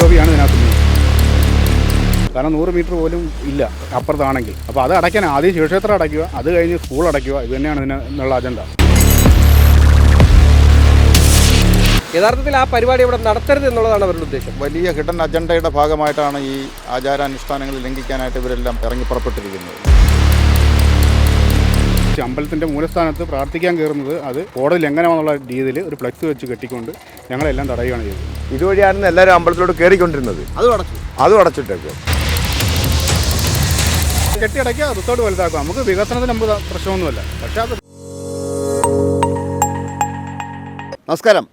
മദ്യലോബിയാണ് ഇതിനകത്ത് മെയിൻ കാരണം നൂറ് മീറ്റർ പോലും ഇല്ല അപ്പുറത്താണെങ്കിൽ. അപ്പോൾ അത് അടയ്ക്കാൻ ആദ്യം ശിവക്ഷേത്രം അടയ്ക്കുക അത് കഴിഞ്ഞ് സ്കൂൾ അടയ്ക്കുക ഇത് തന്നെയാണ് ഇതിന് എന്നുള്ള അജണ്ട യഥാർത്ഥത്തിൽ ആ പരിപാടി ഇവിടെ നടത്തരുത് എന്നുള്ളതാണ് അവരുടെ ഉദ്ദേശം. വലിയ ഹിഡൻ അജണ്ടയുടെ ഭാഗമായിട്ടാണ് ഈ ആചാരാനുഷ്ഠാനങ്ങൾ ലംഘിക്കാനായിട്ട് ഇവരെല്ലാം ഇറങ്ങി പുറപ്പെട്ടിരിക്കുന്നത്. പക്ഷേ അമ്പലത്തിന്റെ മൂലസ്ഥാനത്ത് പ്രാർത്ഥിക്കാൻ കയറുന്നത് അത് കോടതി ലംഘനമാണെന്നുള്ള രീതിയിൽ ഒരു ഫ്ലക്സ് വെച്ച് കെട്ടിക്കൊണ്ട് ഞങ്ങളെല്ലാം തടയുകയാണ് ചെയ്തത്. ഇതുവഴിയായിരുന്നു എല്ലാവരും അമ്പലത്തിലോട്ട് കയറിക്കൊണ്ടിരുന്നത്. അത് അടച്ചു. അതും അടച്ചിട്ടേക്കും? കെട്ടിയടയ്ക്കുക റിസോർട്ട് വലുതാക്കുക നമുക്ക് വികസനത്തിന് നമുക്ക് പ്രശ്നമൊന്നുമല്ല. പക്ഷേ അത് നമസ്കാരം.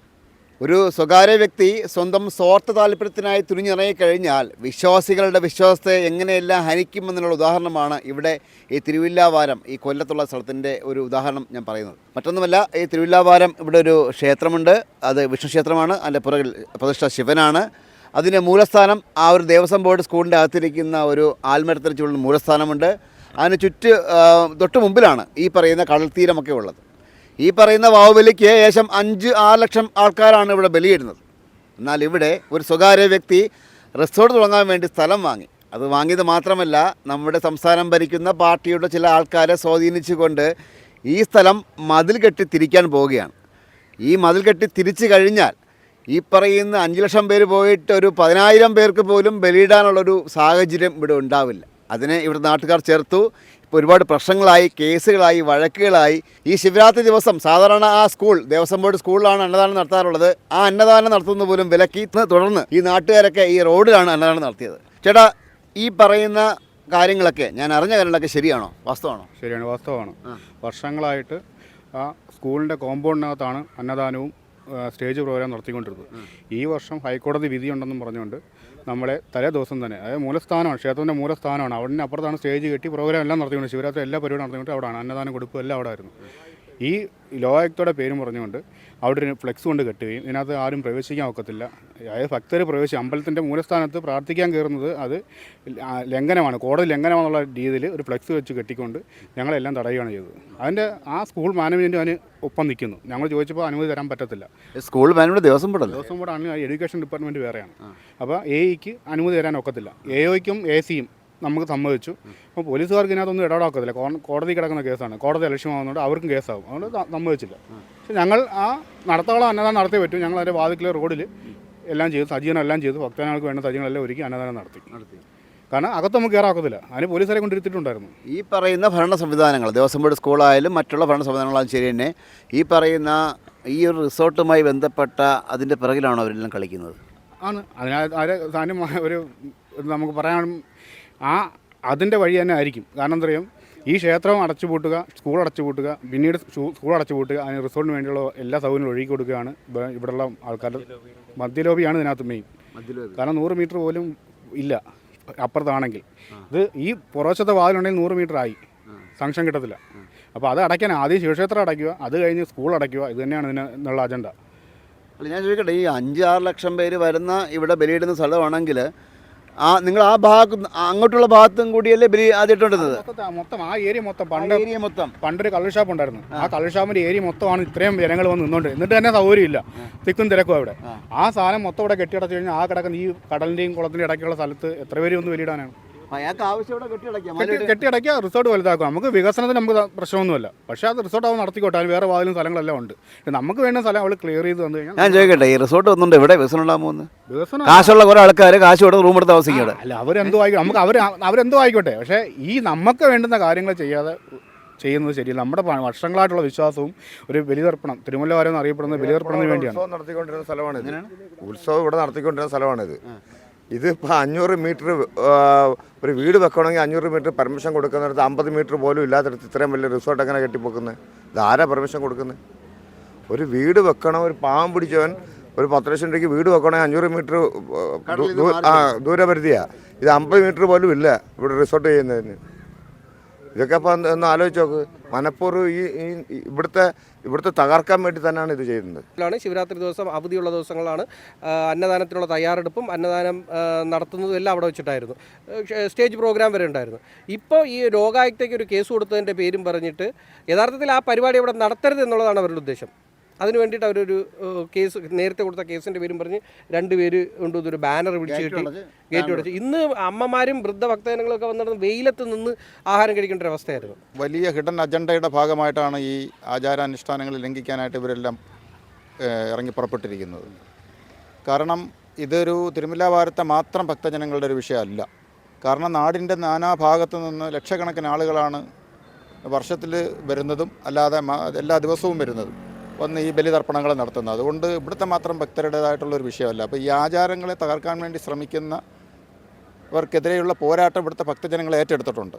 ഒരു സ്വകാര്യ വ്യക്തി സ്വന്തം സ്വാർത്ഥ താല്പര്യത്തിനായി തുനിഞ്ഞിറങ്ങിക്കഴിഞ്ഞാൽ വിശ്വാസികളുടെ വിശ്വാസത്തെ എങ്ങനെയെല്ലാം ഹനിക്കുമെന്നുള്ള ഉദാഹരണമാണ് ഇവിടെ ഈ തിരുവില്ലാവാരം ഈ കൊല്ലത്തുള്ള സ്ഥലത്തിന്റെ ഒരു ഉദാഹരണം ഞാൻ പറയുന്നത്. മറ്റൊന്നുമല്ല ഈ തിരുവില്ലാവാരം ഇവിടെ ഒരു ക്ഷേത്രമുണ്ട്. അത് വിഷ്ണു ക്ഷേത്രമാണ്. അതിന്റെ പുറകിൽ പ്രതിഷ്ഠ ശിവനാണ്. അതിന്റെ മൂലസ്ഥാനം ആ ഒരു ദേവസ്വം ബോർഡ് സ്കൂളിന്റെ അകത്തിരിക്കുന്ന ഒരു ആൽമരത്തിന് ചുള്ള മൂലസ്ഥാനമുണ്ട്. അതിന് ചുറ്റ് തൊട്ട് മുമ്പിലാണ് ഈ പറയുന്ന കടൽ തീരമൊക്കെ ഉള്ളത്. ഈ പറയുന്ന വാവുബലിക്ക് ഏകദേശം അഞ്ച് ആറ് ലക്ഷം ആൾക്കാരാണ് ഇവിടെ ബലിയിടുന്നത്. എന്നാൽ ഇവിടെ ഒരു സ്വകാര്യ വ്യക്തി റിസോർട്ട് തുടങ്ങാൻ വേണ്ടി സ്ഥലം വാങ്ങി. അത് വാങ്ങിയത് മാത്രമല്ല നമ്മുടെ സംസ്ഥാനം ഭരിക്കുന്ന പാർട്ടിയുടെ ചില ആൾക്കാരെ സ്വാധീനിച്ചുകൊണ്ട് ഈ സ്ഥലം മതിൽ കെട്ടി തിരിക്കാൻ പോവുകയാണ്. ഈ മതിൽ കെട്ടി തിരിച്ചു കഴിഞ്ഞാൽ ഈ പറയുന്ന അഞ്ച് ലക്ഷം പേര് പോയിട്ട് ഒരു പതിനായിരം പേർക്ക് പോലും ബലിയിടാനുള്ളൊരു സാഹചര്യം ഇവിടെ ഉണ്ടാവില്ല. അതിനെ ഇവിടെ നാട്ടുകാർ ചേർത്തു. ഇപ്പോൾ ഒരുപാട് പ്രശ്നങ്ങളായി കേസുകളായി വഴക്കുകളായി. ഈ ശിവരാത്രി ദിവസം സാധാരണ ആ സ്കൂൾ ദേവസ്വം ബോർഡ് സ്കൂളിലാണ് അന്നദാനം നടത്താറുള്ളത്. ആ അന്നദാനം നടത്തുന്ന പോലും വിലക്കി തുടർന്ന് ഈ നാട്ടുകാരൊക്കെ ഈ റോഡിലാണ് അന്നദാനം നടത്തിയത്. ചേട്ടാ ഈ പറയുന്ന കാര്യങ്ങളൊക്കെ ഞാൻ അറിഞ്ഞ കാര്യങ്ങളൊക്കെ ശരിയാണോ? വാസ്തവമാണോ? ശരിയാണ് വാസ്തവമാണ്. വർഷങ്ങളായിട്ട് ആ സ്കൂളിന്റെ കോമ്പൗണ്ടിനകത്താണ് അന്നദാനവും സ്റ്റേജ് പ്രോഗ്രാം നടത്തിക്കൊണ്ടിരുന്നത്. ഈ വർഷം ഹൈക്കോടതി വിധിയുണ്ടെന്നും പറഞ്ഞുകൊണ്ട് നമ്മളെ തലേ ദിവസം തന്നെ. അതായത് മൂലസ്ഥാനമാണ് ക്ഷേത്രത്തിന്റെ മൂലസ്ഥാനമാണ്. അവിടെ അപ്പുറത്താണ് സ്റ്റേജ് കെട്ടി പ്രോഗ്രാം എല്ലാം നടത്തിക്കൊണ്ട് ശിവരാത്രി എല്ലാ പരിപാടി നടത്തിക്കൊണ്ട് അവിടെയാണ് അന്നദാനം കൊടുപ്പ് എല്ലാം അവിടെ ആയിരുന്നു ഈ ലോകായുക്തയുടെ പേരും പറഞ്ഞുകൊണ്ട് അവിടെ ഒരു ഫ്ലെക്സ് കൊണ്ട് കെട്ടുകയും ഇതിനകത്ത് ആരും പ്രവേശിക്കാൻ ഒക്കത്തില്ല. അതായത് ഭക്തർ പ്രവേശിച്ച് അമ്പലത്തിന്റെ മൂലസ്ഥാനത്ത് പ്രാർത്ഥിക്കാൻ കയറുന്നത് അത് ലംഘനമാണ്. കോടതി ലംഘനമാണെന്നുള്ള രീതിയിൽ ഒരു ഫ്ലെക്സ് വെച്ച് കെട്ടിക്കൊണ്ട് ഞങ്ങളെല്ലാം തടയുകയാണ് ചെയ്തത്. അതിന്റെ ആ സ്കൂൾ മാനേജ്മെന്റും അതിന് ഒപ്പം നിൽക്കുന്നു. ഞങ്ങൾ ചോദിച്ചപ്പോൾ അനുമതി തരാൻ പറ്റത്തില്ല. സ്കൂൾ മാനേജ്മെന്റ് ദിവസം ബോർഡല്ലേ? ദിവസം ആണെങ്കിൽ എഡ്യൂക്കേഷൻ ഡിപ്പാർട്ട്മെന്റ് വേറെയാണ്. അപ്പോൾ എ ഇക്ക് അനുമതി തരാൻ ഒക്കത്തില്ല. എ ഒയ്ക്കും എ സിയും നമുക്ക് സമ്മതിച്ചു. അപ്പോൾ പോലീസുകാർക്ക് ഇതിനകത്തൊന്നും ഇടപെടാക്കത്തില്ല. കോടതി കിടക്കുന്ന കേസാണ്. കോടതി അലക്ഷ്യമാകുന്നുണ്ട് അവർക്കും കേസാകും അതുകൊണ്ട് സമ്മതിച്ചില്ല. പക്ഷെ ഞങ്ങൾ ആ നടത്തോളം അന്നദാനം നടത്തിയേ പറ്റും. ഞങ്ങൾ അതിന്റെ വാതിക്കലെ റോഡിൽ എല്ലാം ചെയ്തു. സജ്ജീകരണം എല്ലാം ചെയ്തു. ഭക്തജനങ്ങൾക്ക് വേണ്ട സജ്ജീകരണം ഒരുക്കി അന്നദാനം നടത്തി. കാരണം അകത്ത് നമുക്ക് കയറാക്കത്തില്ല അതിന് പോലീസുകാരെ കൊണ്ടിരുത്തിയിട്ടുണ്ടായിരുന്നു. ഈ പറയുന്ന ഭരണ സംവിധാനങ്ങൾ ദേവസ്വം ബോർഡ് സ്കൂളായാലും മറ്റുള്ള ഭരണ സംവിധാനങ്ങളായാലും ശരി തന്നെ ഈ പറയുന്ന ഈ ഒരു റിസോർട്ടുമായി ബന്ധപ്പെട്ട അതിന്റെ പിറകിലാണോ അവരെല്ലാം കളിക്കുന്നത്? ആണ്. അതിനകത്ത് ആരെ സാധനം ഒരു ഒരു നമുക്ക് പറയാൻ ആ അതിന്റെ വഴി തന്നെ ആയിരിക്കും. കാരണം എന്താ ഈ ക്ഷേത്രം അടച്ചുപൂട്ടുക സ്കൂൾ അടച്ചുപൂട്ടുക പിന്നീട് സ്കൂൾ അടച്ചുപൂട്ടുക അതിന് റിസോർട്ടിന് വേണ്ടിയുള്ള എല്ലാ സൗകര്യങ്ങളും ഒഴുകി കൊടുക്കുകയാണ് ഇവ- ഇവിടെയുള്ള ആൾക്കാരുടെ മദ്യലോബിയാണ് ഇതിനകത്ത് മെയിൻ കാരണം നൂറ് മീറ്റർ പോലും ഇല്ല. അപ്പുറത്താണെങ്കിൽ. ഇത് ഈ പുറവശത്തെ വാതിലുണ്ടെങ്കിൽ നൂറ് മീറ്റർ ആയി. സംശയം കിട്ടത്തില്ല. അപ്പോൾ അത് അടയ്ക്കാൻ ആദ്യം ശിവക്ഷേത്രം അടയ്ക്കുക അത് കഴിഞ്ഞ് സ്കൂൾ അടയ്ക്കുക ഇത് തന്നെയാണ് ഇതിന് എന്നുള്ള അജണ്ട അല്ല ഞാൻ ചോദിക്കട്ടെ ഈ അഞ്ച് ആറ് ലക്ഷം പേര് വരുന്ന ഇവിടെ ബലിയിടുന്ന സ്ഥലമാണെങ്കിൽ ആ നിങ്ങൾ ആ ഭാഗം അങ്ങോട്ടുള്ള ഭാഗത്തും കൂടിയല്ലേ ബലി ആദ്യമായിട്ടുണ്ടത് മൊത്തം ആ ഏരിയ മൊത്തം. പണ്ട് ഏരിയ മൊത്തം. പണ്ടൊരു കള്ളർ ഷാപ്പ് ഉണ്ടായിരുന്നു. ആ. കള്ളർ ഷാപ്പിന്റെ ഏരിയ മൊത്തമാണ് ഇത്രയും ജനങ്ങൾ വന്ന് നിന്നോണ്ട്. എന്നിട്ട് തന്നെ സൗകര്യമില്ല. തിക്കും തിരക്കും അവിടെ. ആ. സാധനം മൊത്തം ഇവിടെ കെട്ടിയടച്ചു കഴിഞ്ഞാൽ ആ കിടക്കുന്ന ഈ കടലിന്റെയും കുളത്തിന്റെ ഇടയ്ക്കുള്ള സ്ഥലത്ത് എത്ര പേര് ഒന്ന് വലിയിടാനാണ് അയാൾക്ക് ആവശ്യം ഇവിടെ കെട്ടിയടക്കാം കെട്ടി റിസോർട്ട് വലുതാക്കാം നമുക്ക് വികസനത്തിന് നമുക്ക് പ്രശ്നമൊന്നുമില്ല പക്ഷേ അത് റിസോർട്ട് അവൻ നടത്തിക്കോട്ടെ. അതിന് വേറെ വാതിലും സ്ഥലങ്ങളെല്ലാം ഉണ്ട്. നമുക്ക് വേണ്ട സ്ഥലം അവൾ ക്ലിയർ ചെയ്ത് തന്നു കഴിഞ്ഞാൽ ഞാൻ ചോദിക്കട്ടെ ഈ റിസോർട്ട് വന്നുണ്ട് ഇവിടെ വികസനം ഉണ്ടാകുമോ വികസനം കാശുള്ള കുറേ ആൾക്കാർ കാശ് കൊടുത്ത് റൂം എടുത്ത് താമസിക്കട്ടെ അല്ല അവരെന്തോ ആയിക്കോട്ടെ നമുക്ക് അവർ അവരെന്തോ ആയിക്കോട്ടെ. പക്ഷേ ഈ നമുക്ക് വേണ്ടുന്ന കാര്യങ്ങൾ ചെയ്യാതെ ചെയ്യുന്നത് ശരിയല്ല. നമ്മുടെ വർഷങ്ങളായിട്ടുള്ള വിശ്വാസവും ഒരു ബലിതർപ്പണം തിരുമല വാരം എന്ന് അറിയപ്പെടുന്നത് ബലിതർപ്പണത്തിന് വേണ്ടിയാണ്. ഉത്സവം നടത്തിക്കൊണ്ടിരുന്ന ഉത്സവം ഇവിടെ നടത്തിക്കൊണ്ടിരുന്ന സ്ഥലമാണിത്. ഇത് ഇപ്പോൾ അഞ്ഞൂറ് മീറ്റർ ഒരു വീട് വെക്കണമെങ്കിൽ അഞ്ഞൂറ് മീറ്റർ പെർമിഷൻ കൊടുക്കുന്നിടത്ത് അമ്പത് മീറ്റർ പോലും ഇല്ലാത്തടത്ത് ഇത്രയും വലിയ റിസോർട്ട് എങ്ങനെ കെട്ടിപ്പോക്കുന്നത്? ഇതാരാ പെർമിഷൻ കൊടുക്കുന്നത്? ഒരു വീട് വെക്കണം ഒരു പാവം പിടിച്ചവൻ ഒരു പത്ത് ലക്ഷം രൂപയ്ക്ക് വീട് വെക്കണമെങ്കിൽ അഞ്ഞൂറ് മീറ്റർ ആ ദൂരപരിധിയാണ് ഇത് അമ്പത് മീറ്റർ പോലും ഇല്ല ഇവിടെ റിസോർട്ട് ചെയ്യുന്നതിന്. ഇതൊക്കെ അപ്പോൾ ഒന്ന് ആലോചിച്ച് നോക്ക്. മനഃപൂർവം ഈ ഇവിടുത്തെ ഇവിടുത്തെ തകർക്കാൻ വേണ്ടി തന്നെയാണ് ഇത് ചെയ്യുന്നത്. ശിവരാത്രി ദിവസം അവധിയുള്ള ദിവസങ്ങളാണ്. അന്നദാനത്തിനുള്ള തയ്യാറെടുപ്പും അന്നദാനം നടത്തുന്നതും എല്ലാം അവിടെ വെച്ചിട്ടായിരുന്നു. സ്റ്റേജ് പ്രോഗ്രാം വരെ ഉണ്ടായിരുന്നു. ഇപ്പോൾ ഈ രോഗായുക്തയ്ക്ക് ഒരു കേസ് കൊടുത്തതിന്റെ പേരും പറഞ്ഞിട്ട് യഥാർത്ഥത്തിൽ ആ പരിപാടി ഇവിടെ നടത്തരുത് എന്നുള്ളതാണ് അവരുടെ ഉദ്ദേശം. അതിന് വേണ്ടിയിട്ട് അവരൊരു കേസ് നേരത്തെ കൊടുത്ത കേസിന്റെ പേരും പറഞ്ഞ് രണ്ട് കൊണ്ട് ഒരു ബാനർ പിടിച്ച് കെട്ടി ഗേറ്റ് അടച്ചു ഇന്ന് അമ്മമാരും വൃദ്ധ ഭക്തജനങ്ങളൊക്കെ വന്നിട്ട് വെയിലത്ത് നിന്ന് ആഹാരം കഴിക്കേണ്ട ഒരു അവസ്ഥയായിരുന്നു വലിയ ഹിഡൻ അജണ്ടയുടെ ഭാഗമായിട്ടാണ് ഈ ആചാരാനുഷ്ഠാനങ്ങൾ ലംഘിക്കാനായിട്ട് ഇവരെല്ലാം ഇറങ്ങി പുറപ്പെട്ടിരിക്കുന്നത്. കാരണം ഇതൊരു തിരുമല വാരത്തെ മാത്രം ഭക്തജനങ്ങളുടെ ഒരു വിഷയമല്ല. കാരണം നാടിന്റെ നാനാഭാഗത്തു നിന്ന് ലക്ഷക്കണക്കിന് ആളുകളാണ് വർഷത്തിൽ വരുന്നതും അല്ലാതെ എല്ലാ ദിവസവും വരുന്നതും. വന്ന് ഈ ബലിതർപ്പണങ്ങൾ നടത്തുന്നത്. അതുകൊണ്ട് ഇവിടുത്തെ മാത്രം ഭക്തരുടേതായിട്ടുള്ള ഒരു വിഷയമല്ല. അപ്പോൾ ഈ ആചാരങ്ങളെ തകർക്കാൻ വേണ്ടി ശ്രമിക്കുന്ന ഇവർക്കെതിരെയുള്ള പോരാട്ടം ഇവിടുത്തെ ഭക്തജനങ്ങൾ ഏറ്റെടുത്തിട്ടുണ്ട്.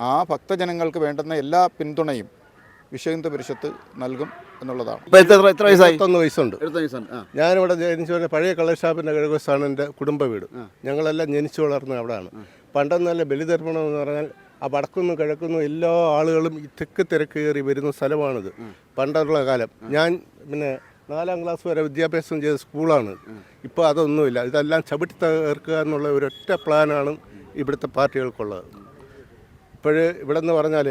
ആ ഭക്തജനങ്ങൾക്ക് വേണ്ടുന്ന എല്ലാ പിന്തുണയും വിശ്വഹിന്ദു പരിഷത്ത് നൽകും എന്നുള്ളതാണ്. എത്ര വയസ്സായി? വയസ്സുണ്ട്. ഞാനിവിടെ ജനിച്ചു വരുന്ന പഴയ കള്ളഷാപ്പിന്റെ കിഴക്കോസാണ് എന്റെ കുടുംബ വീട്. ഞങ്ങളെല്ലാം ജനിച്ചു വളർന്നത് അവിടെയാണ് പണ്ടെന്നല്ല നല്ല ബലിതർപ്പണം എന്ന് പറഞ്ഞാൽ ആ വടക്കുന്നും കിഴക്കുന്നും എല്ലാ ആളുകളും ഈ തെക്ക് തിരക്ക് കയറി വരുന്ന സ്ഥലമാണിത്. പണ്ടുള്ള കാലം. ഞാൻ പിന്നെ നാലാം ക്ലാസ് വരെ വിദ്യാഭ്യാസം ചെയ്ത സ്കൂളാണ് ഇപ്പോൾ അതൊന്നുമില്ല. ഇതെല്ലാം ചവിട്ടി തകർക്കുക എന്നുള്ള ഒരൊറ്റ പ്ലാനാണ് ഇവിടുത്തെ പാർട്ടികൾക്കുള്ളത്. ഇപ്പോഴ് ഇവിടെ നിന്ന് പറഞ്ഞാൽ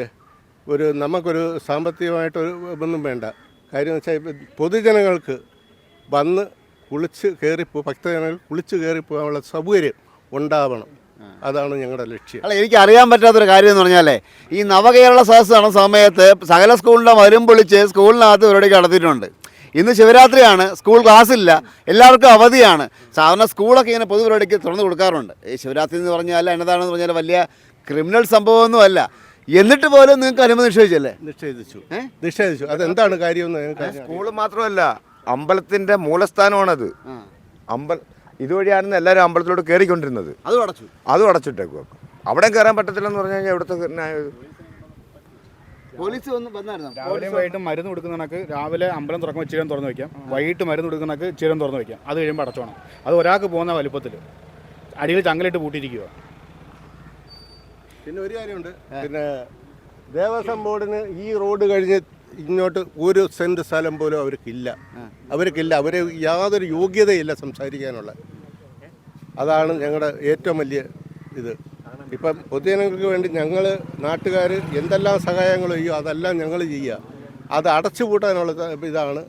ഒരു നമുക്കൊരു സാമ്പത്തികമായിട്ടൊരു ഒന്നും വേണ്ട. കാര്യം വെച്ചാൽ പൊതുജനങ്ങൾക്ക് വന്ന് കുളിച്ച് കയറിപ്പോ ഭക്തജനങ്ങൾ കുളിച്ച് കയറിപ്പോകാനുള്ള സൗകര്യം ഉണ്ടാവണം. അതാണ് ഞങ്ങളുടെ ലക്ഷ്യം. അല്ല എനിക്ക് അറിയാൻ പറ്റാത്തൊരു കാര്യം എന്ന് പറഞ്ഞാലേ ഈ നവകേരള സദസ് നടന്ന സമയത്ത് സകല സ്കൂളിന്റെ മരും പൊളിച്ച് സ്കൂളിനകത്ത് പരിപാടി നടത്തിയിട്ടുണ്ട്. ഇന്ന് ശിവരാത്രിയാണ് സ്കൂൾ ക്ലാസ് ഇല്ല എല്ലാവർക്കും അവധിയാണ്. സാധാരണ സ്കൂളൊക്കെ ഇങ്ങനെ പൊതുപരിപാടിക്ക് തുറന്നു കൊടുക്കാറുണ്ട്. ഈ ശിവരാത്രി എന്ന് പറഞ്ഞാൽ എന്നതാണെന്ന് പറഞ്ഞാൽ വലിയ ക്രിമിനൽ സംഭവമൊന്നുമല്ല. എന്നിട്ട് പോലും നിങ്ങൾക്ക് അനുമതി നിഷേധിച്ചല്ലേ? നിഷേധിച്ചു? നിഷേധിച്ചു. അതെന്താണ് കാര്യം സ്കൂൾ മാത്രമല്ല അമ്പലത്തിന്റെ മൂലസ്ഥാനമാണത്. അമ്പൽ ഇതുവഴിയായിരുന്നു എല്ലാവരും അമ്പലത്തിലോട്ട് കയറിക്കൊണ്ടിരുന്നത് അതും അടച്ചു. അതും അടച്ചിട്ടേക്കുക അവിടെ കയറാൻ പറ്റത്തില്ലെന്ന് പറഞ്ഞു കഴിഞ്ഞാൽ ഇവിടുത്തെ പോലീസ് വന്ന് വന്നായിരുന്നു? രാവിലെയും വൈകിട്ടും മരുന്ന് കൊടുക്കുന്ന കണക്ക് രാവിലെ അമ്പലം തുറക്കുമ്പോൾ ചീരം തുറന്ന് വയ്ക്കാം വൈകിട്ട് മരുന്ന് കൊടുക്കുന്ന കണക്ക് ഇച്ചിരം തുറന്നു വയ്ക്കാം അത് കഴിയുമ്പോൾ അടച്ചോണം. അത് ഒരാൾക്ക് പോകുന്ന വലുപ്പത്തിൽ അടിയിൽ ചങ്ങലിട്ട് പൂട്ടിയിരിക്കുക പിന്നെ ഒരു കാര്യമുണ്ട്. പിന്നെ ദേവസ്വം ബോർഡിന് ഈ റോഡ് കഴിഞ്ഞ് ഇങ്ങോട്ട് ഒരു സെന്റ് സ്ഥലം പോലും അവർക്കില്ല. അവർക്കില്ല. അവർ യാതൊരു യോഗ്യതയില്ല സംസാരിക്കാനുള്ള. അതാണ് ഞങ്ങളുടെ ഏറ്റവും വലിയ ഇത്. ഇപ്പം പൊതുജനങ്ങൾക്ക് വേണ്ടി ഞങ്ങൾ നാട്ടുകാർ എന്തെല്ലാം സഹായങ്ങൾ ചെയ്യോ അതെല്ലാം ഞങ്ങൾ ചെയ്യുക അത് അടച്ചുപൂട്ടാനുള്ള ഇതാണ്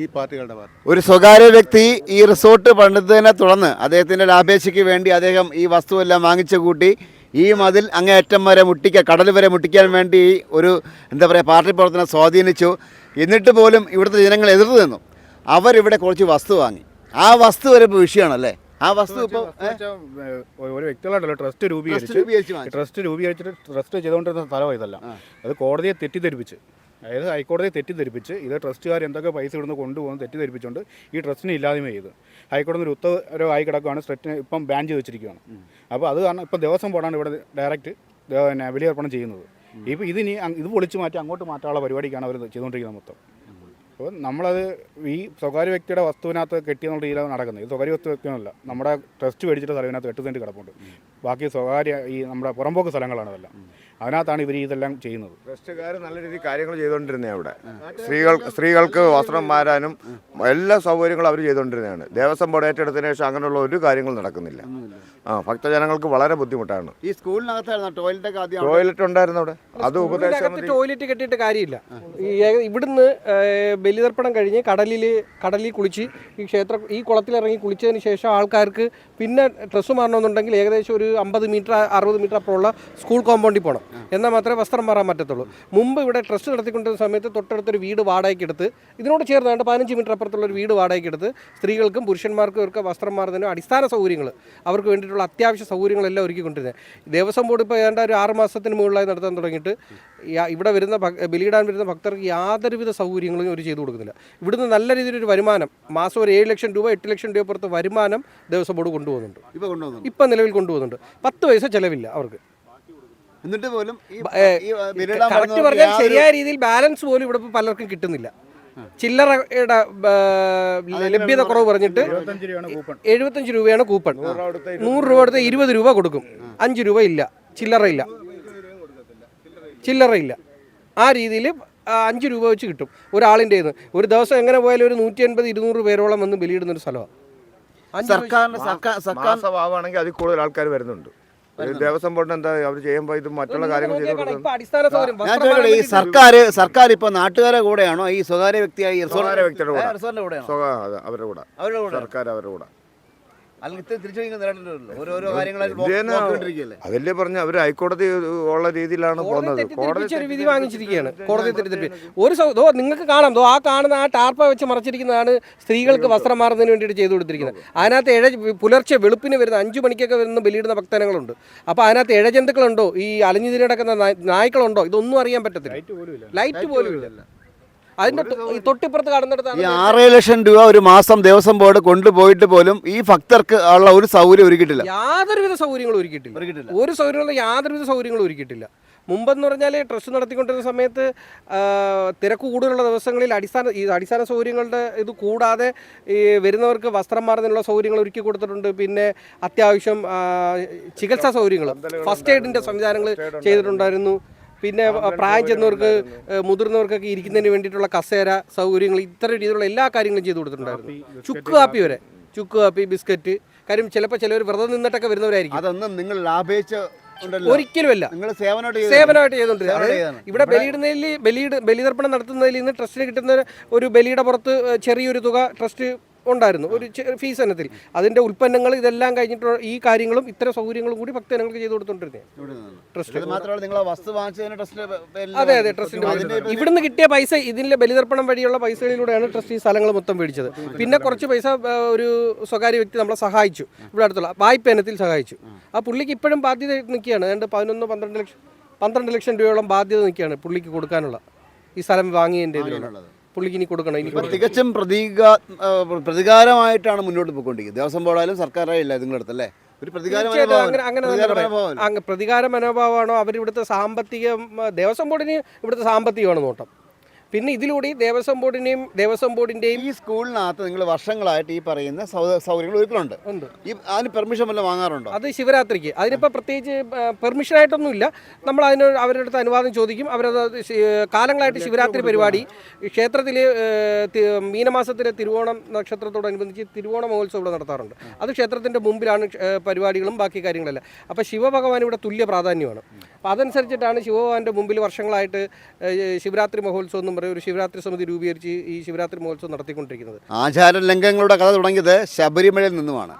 ഈ പാർട്ടികളുടെ പാർട്ടി ഒരു സ്വകാര്യ വ്യക്തി ഈ റിസോർട്ട് പണിതതിനെ തുടർന്ന് അദ്ദേഹത്തിന്റെ ലാഭേച്ഛയ്ക്ക് വേണ്ടി അദ്ദേഹം ഈ വസ്തുവെല്ലാം വാങ്ങിച്ചു കൂട്ടി ഈ മതിൽ അങ്ങേയറ്റം വരെ മുട്ടിക്കാൻ കടൽ വരെ മുട്ടിക്കാൻ വേണ്ടി ഒരു എന്താ പറയുക പാർട്ടി പ്രവർത്തനം സ്വാധീനിച്ചു. എന്നിട്ട് പോലും ഇവിടുത്തെ ജനങ്ങൾ എതിർത്ത് നിന്നു. അവരിവിടെ കുറച്ച് വസ്തു വാങ്ങി. ആ വസ്തു വരെ ഇപ്പോൾ വിഷയമാണല്ലേ? ആ വസ്തു ഇപ്പോൾ ഒരു വ്യക്തികളായിട്ടല്ലോ ട്രസ്റ്റ് രൂപീകരിച്ച്. ട്രസ്റ്റ് രൂപീകരിച്ചിട്ട് ട്രസ്റ്റ് ചെയ്തുകൊണ്ടിരുന്ന സ്ഥലമാണ് ഇതെല്ലാം. അത് കോടതിയെ തെറ്റിദ്ധരിപ്പിച്ച്. അതായത് ഹൈക്കോടതിയെ തെറ്റിദ്ധരിപ്പിച്ച് ഇത് ട്രസ്റ്റുകാർ എന്തൊക്കെ പൈസ ഇവിടുന്ന് കൊണ്ടുപോകുന്നു തെറ്റിദ്ധരിപ്പിച്ചുകൊണ്ട് ഈ ട്രസ്റ്റിനെ ഇല്ലാതെയും ചെയ്ത്. ഹൈക്കോടതി ഒരു ഉത്തരവായി കിടക്കുകയാണ് ട്രസ്റ്റിനെ ഇപ്പം ബാൻ ചെയ്ത് വെച്ചിരിക്കുകയാണ് അപ്പോൾ അത് കാരണം ഇപ്പം ദിവസം ബോർഡാണ് ഇവിടെ ഡയറക്റ്റ് പിന്നെ ബലിയർപ്പണം ചെയ്യുന്നത്. ഇപ്പോൾ ഇതിനി ഇത് പൊളിച്ച് മാറ്റി അങ്ങോട്ട് മാറ്റാനുള്ള പരിപാടിക്കാണ് അവർ ചെയ്തുകൊണ്ടിരിക്കുന്നത് മൊത്തം. അപ്പോൾ നമ്മളത് ഈ സ്വകാര്യ വ്യക്തിയുടെ വസ്തുവിനകത്ത് കെട്ടിയെന്നുള്ള രീതിയിലാണ് നടക്കുന്നത്. ഇത് സ്വകാര്യ വസ്തു വ്യക്തിയൊന്നുമല്ല. നമ്മുടെ ട്രസ്റ്റ് മേടിച്ചിട്ട് സ്ഥലത്തിനകത്ത് എട്ട് സെന്റ് കിടപ്പുണ്ട്. ബാക്കി സ്വകാര്യ ഈ നമ്മുടെ പുറമ്പോക്ക് സ്ഥലങ്ങളാണ് അതെല്ലാം. അതിനകത്താണ് ഇവർ ഇതെല്ലാം ചെയ്യുന്നത്. ട്രസ്റ്റുകാർ നല്ല രീതിയിൽ കാര്യങ്ങൾ ചെയ്തുകൊണ്ടിരുന്നേ അവിടെ. സ്ത്രീകൾ സ്ത്രീകൾക്ക് വസ്ത്രം മാറാനും എല്ലാ സൗകര്യങ്ങളും അവർ ചെയ്തുകൊണ്ടിരുന്നതാണ് ദേവസ്വം ബോർഡ് ഏറ്റെടുത്തതിന് ശേഷം അങ്ങനെയുള്ള ഒരു കാര്യങ്ങളും നടക്കുന്നില്ല. ആ ഭക്തജനങ്ങൾക്ക് വളരെ ബുദ്ധിമുട്ടാണ്. ഈ സ്കൂളിനകത്തായിരുന്നു? ടോയ്ലറ്റ് ആദ്യം ടോയ്ലറ്റ് ഉണ്ടായിരുന്നു അവിടെ. അത് ഉപദേശം ടോയ്ലറ്റ് കെട്ടിയിട്ട് കാര്യമില്ല. ഇവിടുന്ന് ബലിതർപ്പണം കഴിഞ്ഞ് കടലിൽ കടലിൽ കുളിച്ച് ഈ ക്ഷേത്ര ഈ കുളത്തിൽ ഇറങ്ങി കുളിച്ചതിന് ശേഷം ആൾക്കാർക്ക് പിന്നെ ഡ്രസ്സ് മാറണമെന്നുണ്ടെങ്കിൽ ഏകദേശം ഒരു അമ്പത് മീറ്റർ അറുപത് മീറ്റർ അപ്പുറമുള്ള സ്കൂൾ കോമ്പൗണ്ടിൽ പോകണം എന്നാൽ മാത്രമേ വസ്ത്രം മാറാൻ പറ്റത്തുള്ളൂ. മുമ്പ് ഇവിടെ ട്രസ്റ്റ് നടത്തിക്കൊണ്ടിരുന്ന സമയത്ത് തൊട്ടടുത്തൊരു വീട് വാടകയ്ക്ക് എടുത്ത് ഇതിനോട് ചേർന്ന് വേണ്ട പതിനഞ്ച് മീറ്റർ അപ്പുറത്തുള്ള ഒരു വീട് വാടകയ്ക്ക് എടുത്ത് സ്ത്രീകൾക്കും പുരുഷന്മാർക്കും ഇവർക്ക് വസ്ത്രം മാറുന്നതിനും അടിസ്ഥാന സൗകര്യങ്ങൾ. അവർക്ക് വേണ്ടിയിട്ടുള്ള അത്യാവശ്യ സൗകര്യങ്ങളെല്ലാം ഒരുക്കിക്കൊണ്ടിരുന്നത് ദേവസ്വം ബോർഡ് ഇപ്പോൾ ഏതാണ്ട് ഒരു ആറ് മാസത്തിന് മുകളിലായി നടത്താൻ തുടങ്ങിയിട്ട് ഇവിടെ വരുന്ന ബലിയിടാൻ വരുന്ന ഭക്തർക്ക് യാതൊരുവിധ സൗകര്യങ്ങളും അവർ ചെയ്തു കൊടുക്കുന്നില്ല. ഇവിടുന്ന് നല്ല രീതിയിലൊരു വരുമാനം മാസം ഒരു ഏഴ് ലക്ഷം രൂപ എട്ട് ലക്ഷം രൂപ പുറത്ത് വരുമാനം ദേവസ്വം ബോർഡ് കൊണ്ടുപോകുന്നുണ്ട്. ഇപ്പം നിലവിൽ കൊണ്ടുപോകുന്നുണ്ട്. പത്ത് പൈസ ചിലവില്ല അവർക്ക്. എന്നിട്ട് പോലും കറക്റ്റ് പറഞ്ഞാൽ ശരിയായ രീതിയിൽ ബാലൻസ് പോലും ഇവിടെ പലർക്കും കിട്ടുന്നില്ല. ചില്ലറയുടെ ലഭ്യത കുറവ് പറഞ്ഞിട്ട് ഇരുപത്തഞ്ച് രൂപയാണ് കൂപ്പൺ. എഴുപത്തഞ്ച് രൂപയാണ് കൂപ്പൺ. നൂറ് രൂപ കൊടുത്ത് ഇരുപത് രൂപ കൊടുക്കും. അഞ്ച് രൂപ ഇല്ല. ചില്ലറ ഇല്ല ചില്ലറ ഇല്ല ആ രീതിയിൽ അഞ്ച് രൂപ വെച്ച് കിട്ടും ഒരാളിന്റെ ഒരു ദിവസം എങ്ങനെ പോയാലും ഒരു നൂറ്റി അൻപത് ഇരുന്നൂറ് പേരോളം വന്ന് ബലിയിടുന്ന ഒരു സ്ഥലമാണ് സർക്കാർ സർക്കാർ സ്വഭാവമാണെങ്കിൽ അതിൽ കൂടുതൽ ആൾക്കാർ വരുന്നുണ്ട്. ദേവസ്വം ബോർഡിന് എന്താ അവർ ചെയ്യുമ്പോൾ ഇത് മറ്റുള്ള കാര്യങ്ങൾ ചെയ്തു കൊടുക്കുന്നത് ഈ സർക്കാർ സർക്കാർ ഇപ്പൊ നാട്ടുകാരെ കൂടെയാണോ? ഈ സ്വകാര്യ വ്യക്തിയായി സ്വകാര്യ വ്യക്തിയുടെ കൂടെ. അവരുടെ കൂടെ. അവരുടെ കൂടെ. സർക്കാർ അവരുടെ കൂടെ. അതല്ലേ പറഞ്ഞ അവർ ഹൈക്കോടതി ഉള്ള രീതിയിലാണ് പോകുന്നത്. കോടതി വിധി വാങ്ങിച്ചിരിക്കുകയാണ്. കോടതി തെറ്റിദ്ധരിപ്പിച്ച് ഒരു ദോ നിങ്ങൾക്ക് കാണാം. ദോ ആ കാണുന്ന ആ ടാർപ്പ വെച്ച് മറച്ചിരിക്കുന്നതാണ് സ്ത്രീകൾക്ക് വസ്ത്രം മാറുന്നതിന് വേണ്ടിയിട്ട് ചെയ്തു കൊടുത്തിരിക്കുന്നത്. അതിനകത്ത് ഇഴ പുലർച്ചെ വെളുപ്പിന് വരുന്ന അഞ്ചു മണിക്കൊക്കെ വരുന്ന ബലിയിടുന്ന ഭക്തനങ്ങളുണ്ട്. അപ്പോൾ അതിനകത്ത് ഇഴജന്തുക്കളുണ്ടോ? ഈ അലഞ്ഞു തിരി നടക്കുന്ന നായ്- നായ്ക്കളുണ്ടോ? ഇതൊന്നും അറിയാൻ പറ്റത്തില്ല. ലൈറ്റ് പോലും ഇല്ല. അതിന്റെ തൊട്ടിപ്പുറത്ത് ഈ ആറേഴ് ലക്ഷം രൂപ ഒരു മാസം ദേവസ്വം ബോർഡ് കൊണ്ടുപോയിട്ട് പോലും ഈ ഭക്തർക്ക് ഉള്ള ഒരു സൗകര്യം ഒരുക്കിയിട്ടില്ല. യാതൊരുവിധ സൗകര്യങ്ങളും ഒരുക്കിയിട്ടില്ല. ഒരു സൗകര്യങ്ങളും യാതൊരുവിധ സൗകര്യങ്ങളും ഒരുക്കിയിട്ടില്ല. മുമ്പെന്ന് പറഞ്ഞാൽ ട്രസ്റ്റ് നടത്തിക്കൊണ്ടിരുന്ന സമയത്ത് തിരക്ക് കൂടുതലുള്ള ദിവസങ്ങളിൽ അടിസ്ഥാന ഈ അടിസ്ഥാന സൗകര്യങ്ങളുടെ ഇത് കൂടാതെ ഈ വരുന്നവർക്ക് വസ്ത്രം മാറുന്നതിനുള്ള സൗകര്യങ്ങൾ ഒരുക്കി കൊടുത്തിട്ടുണ്ട്. പിന്നെ അത്യാവശ്യം ചികിത്സാ സൗകര്യങ്ങൾ ഫസ്റ്റ് എയ്ഡിന്റെ സംവിധാനങ്ങൾ ചെയ്തിട്ടുണ്ടായിരുന്നു. പിന്നെ പ്രായം ചെന്നവർക്ക് മുതിർന്നവർക്കൊക്കെ ഇരിക്കുന്നതിന് വേണ്ടിയിട്ടുള്ള കസേര സൗകര്യങ്ങൾ ഇത്തരം രീതിയിലുള്ള എല്ലാ കാര്യങ്ങളും ചെയ്തു കൊടുത്തിട്ടുണ്ടായിരുന്നു. ചുക്ക് കാപ്പി വരെ. ചുക്ക് കാപ്പി ബിസ്ക്കറ്റ്. കാര്യം ചിലപ്പോൾ ചിലവർ വ്രതം നിന്നിട്ടൊക്കെ വരുന്നവരായിരിക്കും. അതൊന്നും നിങ്ങൾ ഒരിക്കലുമല്ല. സേവനമായിട്ട് ചെയ്തോണ്ടിരുന്നത്. ഇവിടെ ബലിയിടുന്നതിൽ ബലിയിട ബലിതർപ്പണം നടത്തുന്നതിൽ നിന്ന് ട്രസ്റ്റിന് കിട്ടുന്ന ഒരു ബലിയുടെ പുറത്ത് ചെറിയൊരു തുക ട്രസ്റ്റ് ഉണ്ടായിരുന്നു. ഒരു ഫീസ് ഇനത്തിൽ അതിന്റെ ഉൽപ്പന്നങ്ങൾ ഇതെല്ലാം കഴിഞ്ഞിട്ട് ഈ കാര്യങ്ങളും ഇത്തരം സൗകര്യങ്ങളും കൂടി ഭക്തജനങ്ങൾക്ക് ചെയ്തു കൊടുത്തോണ്ടിരുന്നത് ട്രസ്റ്റ് അതെ അതെ ട്രസ്റ്റിന്റെ ഇവിടുന്ന് കിട്ടിയ പൈസ ഇതിന്റെ ബലിതർപ്പണം വഴിയുള്ള പൈസകളിലൂടെയാണ് ട്രസ്റ്റ് ഈ സ്ഥലങ്ങൾ മൊത്തം മേടിച്ചത്. പിന്നെ കുറച്ച് പൈസ ഒരു സ്വകാര്യ വ്യക്തി നമ്മളെ സഹായിച്ചു. ഇവിടെ അടുത്തുള്ള വായ്പ ഇനത്തിൽ സഹായിച്ചു. ആ പുള്ളിക്ക് ഇപ്പോഴും ബാധ്യത നിൽക്കുകയാണ്. ഏതാണ്ട് പതിനൊന്ന് പന്ത്രണ്ട് ലക്ഷം പന്ത്രണ്ട് ലക്ഷം രൂപയോളം ബാധ്യത നിൽക്കുകയാണ് പുള്ളിക്ക് കൊടുക്കാനുള്ള ഈ സ്ഥലം വാങ്ങിയതിന്റെ ഇതിലുള്ള പുള്ളിക്ക് ഇനി കൊടുക്കണം ഇനി തികച്ചും പ്രതീക പ്രതികാരമായിട്ടാണ് മുന്നോട്ട് പോയിക്കൊണ്ടിരിക്കുന്നത്. ദേവസ്വം ബോർഡായാലും സർക്കാരായില്ല നിങ്ങളുടെ അടുത്തല്ലേ? ഒരു പ്രതികാര അങ്ങനെ അങ്ങനെ പ്രതികാര മനോഭാവമാണോ അവരിവിടുത്തെ സാമ്പത്തിക ദേവസ്വം ബോർഡിന് ഇവിടുത്തെ സാമ്പത്തികമാണ് നോട്ടം. പിന്നെ ഇതിലൂടെ ദേവസ്വം ബോർഡിനെയും ദേവസ്വം ബോർഡിന്റെയും ഈ സ്കൂളിനകത്ത് നിങ്ങൾ വർഷങ്ങളായിട്ട് ഈ പറയുന്ന സൗകര്യങ്ങൾ ഒരുക്കുന്നുണ്ട് ഈ അതിന് പെർമിഷൻ വല്ലതും വാങ്ങാറുണ്ടോ? അത് ശിവരാത്രിക്ക്. അതിനിപ്പോൾ പ്രത്യേകിച്ച് പെർമിഷൻ ആയിട്ടൊന്നുമില്ല നമ്മൾ അതിന് അവരുടെ അടുത്ത് അനുവാദം ചോദിക്കും. അവരത് കാലങ്ങളായിട്ട് ശിവരാത്രി പരിപാടി ക്ഷേത്രത്തിൽ മീനമാസത്തിലെ തിരുവോണം നക്ഷത്രത്തോടനുബന്ധിച്ച് തിരുവോണ മഹോത്സവം ഇവിടെ നടത്താറുണ്ട്. അത് ക്ഷേത്രത്തിന്റെ മുമ്പിലാണ് പരിപാടികളും ബാക്കി കാര്യങ്ങളെല്ലാം. അപ്പോൾ ശിവഭഗവാൻ ഇവിടെ തുല്യ പ്രാധാന്യമാണ്. അപ്പോൾ അതനുസരിച്ചിട്ടാണ് ശിവഭഗവാന്റെ മുമ്പിൽ വർഷങ്ങളായിട്ട് ശിവരാത്രി മഹോത്സവം എന്നും പറയും ഒരു ശിവരാത്രി സമിതി രൂപീകരിച്ച് ഈ ശിവരാത്രി മഹോത്സവം നടത്തിക്കൊണ്ടിരിക്കുന്നത്. ആചാര ലംഘനങ്ങളുടെ കഥ തുടങ്ങിയത് ശബരിമലയിൽ നിന്നുമാണ്.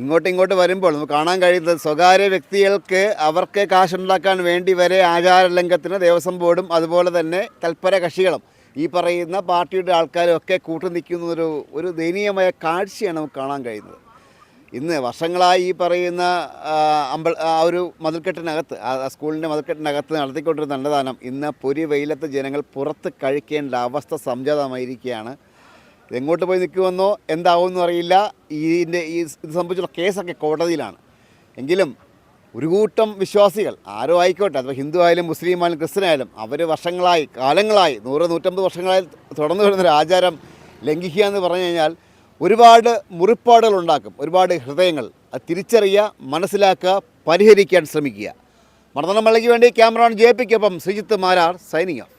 ഇങ്ങോട്ട് ഇങ്ങോട്ട് വരുമ്പോൾ നമുക്ക് കാണാൻ കഴിയുന്നത് സ്വകാര്യ വ്യക്തികൾക്ക് അവർക്ക് കാശുണ്ടാക്കാൻ വേണ്ടി വരെ ആചാര ലംഘനത്തിന് ദേവസ്വം ബോർഡും അതുപോലെ തന്നെ തൽപര കക്ഷികളും ഈ പറയുന്ന പാർട്ടിയുടെ ആൾക്കാരും ഒക്കെ കൂട്ടു നിൽക്കുന്ന ഒരു ഒരു ദയനീയമായ കാഴ്ചയാണ് നമുക്ക് കാണാൻ കഴിയുന്നത്. ഇന്ന് വർഷങ്ങളായി ഈ പറയുന്ന അമ്പ ആ ഒരു മതിൽക്കെട്ടിനകത്ത് ആ ആ സ്കൂളിന്റെ മതിൽക്കെട്ടിനകത്ത് നടത്തിക്കൊണ്ടിരുന്ന അന്നദാനം ഇന്ന് പൊരി വെയിലത്ത് ജനങ്ങൾ പുറത്ത് കഴിക്കേണ്ട അവസ്ഥ സംജാതമായിരിക്കുകയാണ്. എങ്ങോട്ട് പോയി നിൽക്കുമെന്നോ എന്താവുമെന്നോ അറിയില്ല. ഇതിന്റെ ഈ ഇത് സംബന്ധിച്ചുള്ള കേസൊക്കെ കോടതിയിലാണ്. എങ്കിലും ഒരു കൂട്ടം വിശ്വാസികൾ ആരോ ആയിക്കോട്ടെ അഥവാ ഹിന്ദു ആയാലും മുസ്ലിം ആയാലും ക്രിസ്ത്യൻ ആയാലും അവർ വർഷങ്ങളായി കാലങ്ങളായി നൂറ് നൂറ്റമ്പത് വർഷങ്ങളായി തുടർന്നു വരുന്നൊരു ആചാരം ലംഘിക്കുക എന്ന് പറഞ്ഞു കഴിഞ്ഞാൽ ഒരുപാട് മുറിപ്പാടുകൾ ഉണ്ടാക്കും ഒരുപാട് ഹൃദയങ്ങൾ. അത് തിരിച്ചറിയുക മനസ്സിലാക്കുക പരിഹരിക്കാൻ ശ്രമിക്കുക. മർദ്ദനം വേണ്ടി ക്യാമറമാൻ ജയിപ്പിക്കൊപ്പം പിക്കൊപ്പം ശ്രീജിത്ത് മാരാർ ഓഫ്